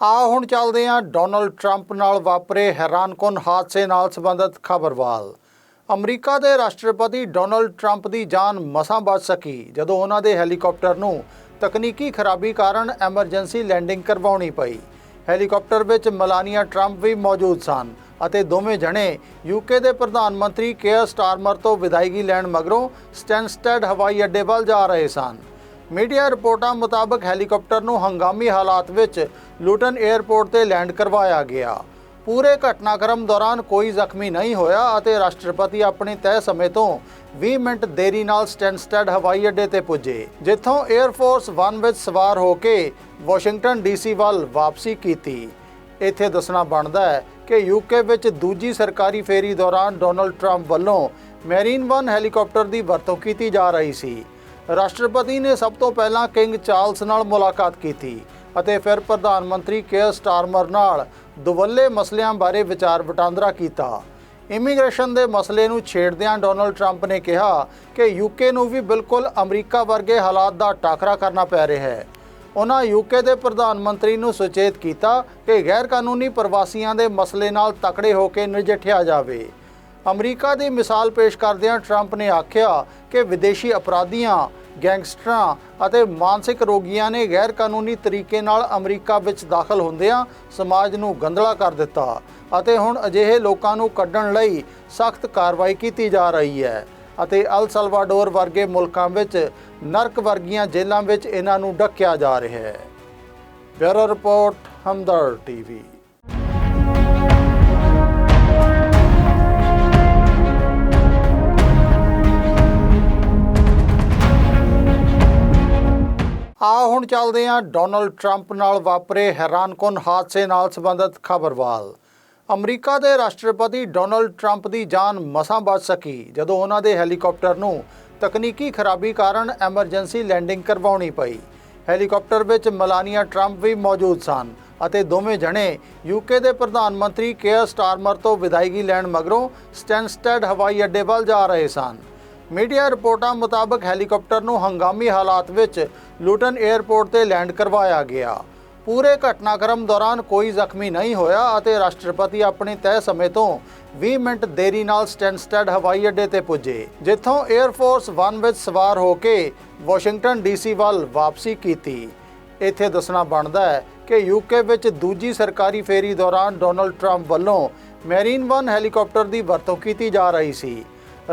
ਆ ਹੁਣ ਚੱਲਦੇ ਹਾਂ। ਡੋਨਲਡ ਟਰੰਪ ਨਾਲ ਵਾਪਰੇ ਹੈਰਾਨਕੁਨ ਹਾਦਸੇ ਨਾਲ ਸੰਬੰਧਿਤ ਖਬਰਵਾਲ ਅਮਰੀਕਾ ਦੇ ਰਾਸ਼ਟਰਪਤੀ ਡੋਨਲਡ ਟਰੰਪ ਦੀ ਜਾਨ ਮਸਾਂ ਬਚ ਸਕੀ, ਜਦੋਂ ਉਹਨਾਂ ਦੇ ਹੈਲੀਕਾਪਟਰ ਨੂੰ ਤਕਨੀਕੀ ਖਰਾਬੀ ਕਾਰਨ ਐਮਰਜੈਂਸੀ ਲੈਂਡਿੰਗ ਕਰਵਾਉਣੀ ਪਈ। ਹੈਲੀਕਾਪਟਰ ਵਿੱਚ ਮਲਾਨੀਆ ਟਰੰਪ ਵੀ ਮੌਜੂਦ ਸਨ ਅਤੇ ਦੋਵੇਂ ਜਣੇ ਯੂਕੇ ਦੇ ਪ੍ਰਧਾਨ ਮੰਤਰੀ ਕੇਅਰ ਸਟਾਰਮਰ ਤੋਂ ਵਿਦਾਇਗੀ ਲੈਣ ਮਗਰੋਂ ਸਟੈਨਸਟੈਡ ਹਵਾਈ ਅੱਡੇ ਵੱਲ ਜਾ ਰਹੇ ਸਨ। ਮੀਡੀਆ ਰਿਪੋਰਟਾਂ ਮੁਤਾਬਕ ਹੈਲੀਕਾਪਟਰ ਨੂੰ ਹੰਗਾਮੀ ਹਾਲਾਤ ਵਿੱਚ ਲੂਟਨ 에ਅਰਪੋਰਟ ਤੇ ਲੈਂਡ ਕਰਵਾਇਆ ਗਿਆ। ਪੂਰੇ ਘਟਨਾਕ੍ਰਮ ਦੌਰਾਨ ਕੋਈ ਜ਼ਖਮੀ ਨਹੀਂ ਹੋਇਆ ਅਤੇ ਰਾਸ਼ਟਰਪਤੀ ਆਪਣੇ ਤੈਅ ਸਮੇਂ ਤੋਂ 20 ਮਿੰਟ ਦੇਰੀ ਨਾਲ ਸਟੈਨਸਟੈਡ ਹਵਾਈ ਅੱਡੇ ਤੇ ਪੁੱਜੇ, ਜਿੱਥੋਂ 에ਅਰ ਫੋਰਸ 1 ਵਿੱਚ ਸਵਾਰ ਹੋ ਕੇ ਵਾਸ਼ਿੰਗਟਨ ਡੀਸੀ ਵੱਲ ਵਾਪਸੀ ਕੀਤੀ। ਇੱਥੇ ਦੱਸਣਾ ਬਣਦਾ ਹੈ ਕਿ ਯੂਕੇ ਵਿੱਚ ਦੂਜੀ ਸਰਕਾਰੀ ਫੇਰੀ ਦੌਰਾਨ ਡੋਨਲਡ ਟਰੰਪ ਵੱਲੋਂ ਮੈਰੀਨ 1 ਹੈਲੀਕਾਪਟਰ ਦੀ ਵਰਤੋਂ ਕੀਤੀ ਜਾ ਰਹੀ ਸੀ। ਰਾਸ਼ਟਰਪਤੀ ਨੇ ਸਭ ਤੋਂ ਪਹਿਲਾਂ ਕਿੰਗ ਚਾਰਲਸ ਨਾਲ ਮੁਲਾਕਾਤ ਕੀਤੀ ਅਤੇ ਫਿਰ ਪ੍ਰਧਾਨ ਮੰਤਰੀ ਕੇਅਰ ਸਟਾਰਮਰ ਨਾਲ ਦੁਵੱਲੇ ਮਸਲਿਆਂ ਬਾਰੇ ਵਿਚਾਰ ਵਟਾਂਦਰਾ ਕੀਤਾ। ਇਮੀਗ੍ਰੇਸ਼ਨ ਦੇ ਮਸਲੇ ਨੂੰ ਛੇੜਦਿਆਂ ਡੋਨਲਡ ਟਰੰਪ ਨੇ ਕਿਹਾ ਕਿ ਯੂਕੇ ਨੂੰ ਵੀ ਬਿਲਕੁਲ ਅਮਰੀਕਾ ਵਰਗੇ ਹਾਲਾਤ ਦਾ ਟਾਕਰਾ ਕਰਨਾ ਪੈ ਰਿਹਾ ਹੈ। ਉਹਨਾਂ ਯੂਕੇ ਦੇ ਪ੍ਰਧਾਨ ਮੰਤਰੀ ਨੂੰ ਸੁਚੇਤ ਕੀਤਾ ਕਿ ਗੈਰ ਕਾਨੂੰਨੀ ਪ੍ਰਵਾਸੀਆਂ ਦੇ ਮਸਲੇ ਨਾਲ ਤਕੜੇ ਹੋ ਕੇ ਨਜਿੱਠਿਆ ਜਾਵੇ। ਅਮਰੀਕਾ ਦੀ ਮਿਸਾਲ ਪੇਸ਼ ਕਰਦਿਆਂ ਟਰੰਪ ਨੇ ਆਖਿਆ ਕਿ ਵਿਦੇਸ਼ੀ ਅਪਰਾਧੀਆਂ ਗੈਂਗਸਟਰਾਂ ਅਤੇ ਮਾਨਸਿਕ ਰੋਗੀਆਂ ਨੇ ਗੈਰ ਕਾਨੂੰਨੀ ਤਰੀਕੇ ਨਾਲ ਅਮਰੀਕਾ ਵਿੱਚ ਦਾਖਲ ਹੁੰਦਿਆਂ ਸਮਾਜ ਨੂੰ ਗੰਧਲਾ ਕਰ ਦਿੱਤਾ ਅਤੇ ਹੁਣ ਅਜਿਹੇ ਲੋਕਾਂ ਨੂੰ ਕੱਢਣ ਲਈ ਸਖਤ ਕਾਰਵਾਈ ਕੀਤੀ ਜਾ ਰਹੀ ਹੈ ਅਤੇ ਅਲ ਸਲਵਾਡੋਰ ਵਰਗੇ ਮੁਲਕਾਂ ਵਿੱਚ ਨਰਕ ਵਰਗੀਆਂ ਜੇਲ੍ਹਾਂ ਵਿੱਚ ਇਹਨਾਂ ਨੂੰ ਡੱਕਿਆ ਜਾ ਰਿਹਾ ਹੈ। Bureau report Hamdard TV. ਆ ਹੁਣ ਚੱਲਦੇ ਹਾਂ। ਡੋਨਲਡ ਟਰੰਪ ਨਾਲ ਵਾਪਰੇ ਹੈਰਾਨਕੁਨ ਹਾਦਸੇ ਨਾਲ ਸੰਬੰਧਿਤ ਖਬਰਵਾਲ ਅਮਰੀਕਾ ਦੇ ਰਾਸ਼ਟਰਪਤੀ ਡੋਨਲਡ ਟਰੰਪ ਦੀ ਜਾਨ ਮਸਾਂ ਬਚ ਸਕੀ, ਜਦੋਂ ਉਹਨਾਂ ਦੇ ਹੈਲੀਕਾਪਟਰ ਨੂੰ ਤਕਨੀਕੀ ਖਰਾਬੀ ਕਾਰਨ ਐਮਰਜੈਂਸੀ ਲੈਂਡਿੰਗ ਕਰਵਾਉਣੀ ਪਈ। ਹੈਲੀਕਾਪਟਰ ਵਿੱਚ ਮਲਾਨੀਆ ਟਰੰਪ ਵੀ ਮੌਜੂਦ ਸਨ ਅਤੇ ਦੋਵੇਂ ਜਣੇ ਯੂਕੇ ਦੇ ਪ੍ਰਧਾਨ ਮੰਤਰੀ ਕੇਅਰ ਸਟਾਰਮਰ ਤੋਂ ਵਿਦਾਇਗੀ ਲੈਣ ਮਗਰੋਂ ਸਟੈਨਸਟੈਡ ਹਵਾਈ ਅੱਡੇ ਵੱਲ ਜਾ ਰਹੇ ਸਨ। ਮੀਡੀਆ ਰਿਪੋਰਟਾਂ ਮੁਤਾਬਕ ਹੈਲੀਕਾਪਟਰ ਨੂੰ ਹੰਗਾਮੀ ਹਾਲਾਤ ਵਿੱਚ ਲੂਟਨ 에ਅਰਪੋਰਟ ਤੇ ਲੈਂਡ ਕਰਵਾਇਆ ਗਿਆ। ਪੂਰੇ ਘਟਨਾਕ੍ਰਮ ਦੌਰਾਨ ਕੋਈ ਜ਼ਖਮੀ ਨਹੀਂ ਹੋਇਆ ਅਤੇ ਰਾਸ਼ਟਰਪਤੀ ਆਪਣੇ ਤੈਅ ਸਮੇਂ ਤੋਂ 20 ਮਿੰਟ ਦੇਰੀ ਨਾਲ ਸਟੈਨਸਟੈਡ ਹਵਾਈ ਅੱਡੇ ਤੇ ਪੁੱਜੇ, ਜਿੱਥੋਂ 에ਅਰ ਫੋਰਸ 1 ਵਿੱਚ ਸਵਾਰ ਹੋ ਕੇ ਵਾਸ਼ਿੰਗਟਨ ਡੀਸੀ ਵੱਲ ਵਾਪਸੀ ਕੀਤੀ। ਇੱਥੇ ਦੱਸਣਾ ਬਣਦਾ ਹੈ ਕਿ ਯੂਕੇ ਵਿੱਚ ਦੂਜੀ ਸਰਕਾਰੀ ਫੇਰੀ ਦੌਰਾਨ ਡੋਨਲਡ ਟਰੰਪ ਵੱਲੋਂ ਮੈਰੀਨ 1 ਹੈਲੀਕਾਪਟਰ ਦੀ ਵਰਤੋਂ ਕੀਤੀ ਜਾ ਰਹੀ ਸੀ।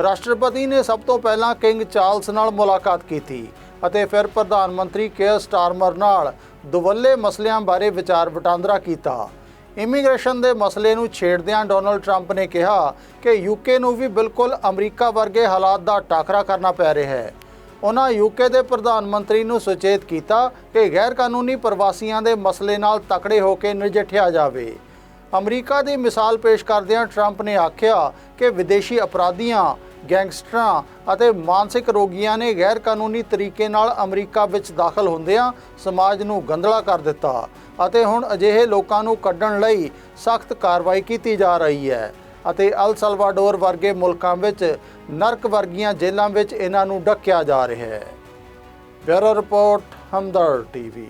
ਰਾਸ਼ਟਰਪਤੀ ਨੇ ਸਭ ਤੋਂ ਪਹਿਲਾਂ ਕਿੰਗ ਚਾਰਲਸ ਨਾਲ ਮੁਲਾਕਾਤ ਕੀਤੀ ਅਤੇ ਫਿਰ ਪ੍ਰਧਾਨ ਮੰਤਰੀ ਕੇਅਰ ਸਟਾਰਮਰ ਨਾਲ ਦੁਵੱਲੇ ਮਸਲਿਆਂ ਬਾਰੇ ਵਿਚਾਰ ਵਟਾਂਦਰਾ ਕੀਤਾ। ਇਮੀਗ੍ਰੇਸ਼ਨ ਦੇ ਮਸਲੇ ਨੂੰ ਛੇੜਦਿਆਂ ਡੋਨਲਡ ਟਰੰਪ ਨੇ ਕਿਹਾ ਕਿ ਯੂਕੇ ਨੂੰ ਵੀ ਬਿਲਕੁਲ ਅਮਰੀਕਾ ਵਰਗੇ ਹਾਲਾਤ ਦਾ ਟਾਕਰਾ ਕਰਨਾ ਪੈ ਰਿਹਾ ਹੈ। ਉਹਨਾਂ ਯੂਕੇ ਦੇ ਪ੍ਰਧਾਨ ਮੰਤਰੀ ਨੂੰ ਸੁਚੇਤ ਕੀਤਾ ਕਿ ਗੈਰ ਕਾਨੂੰਨੀ ਪ੍ਰਵਾਸੀਆਂ ਦੇ ਮਸਲੇ ਨਾਲ ਤਕੜੇ ਹੋ ਕੇ ਨਜਿੱਠਿਆ ਜਾਵੇ। ਅਮਰੀਕਾ ਦੀ ਮਿਸਾਲ ਪੇਸ਼ ਕਰਦਿਆਂ ਟਰੰਪ ਨੇ ਆਖਿਆ ਕਿ ਵਿਦੇਸ਼ੀ ਅਪਰਾਧੀਆਂ ਗੈਂਗਸਟਰਾਂ ਅਤੇ ਮਾਨਸਿਕ ਰੋਗੀਆਂ ਨੇ ਗੈਰ ਕਾਨੂੰਨੀ ਤਰੀਕੇ ਨਾਲ ਅਮਰੀਕਾ ਵਿੱਚ ਦਾਖਲ ਹੁੰਦਿਆਂ ਸਮਾਜ ਨੂੰ ਗੰਧਲਾ ਕਰ ਦਿੱਤਾ ਅਤੇ ਹੁਣ ਅਜਿਹੇ ਲੋਕਾਂ ਨੂੰ ਕੱਢਣ ਲਈ ਸਖਤ ਕਾਰਵਾਈ ਕੀਤੀ ਜਾ ਰਹੀ ਹੈ ਅਤੇ ਅਲ ਸਲਵਾਡੋਰ ਵਰਗੇ ਮੁਲਕਾਂ ਵਿੱਚ ਨਰਕ ਵਰਗੀਆਂ ਜੇਲ੍ਹਾਂ ਵਿੱਚ ਇਹਨਾਂ ਨੂੰ ਡੱਕਿਆ ਜਾ ਰਿਹਾ ਹੈ। Bureau report Hamdard TV.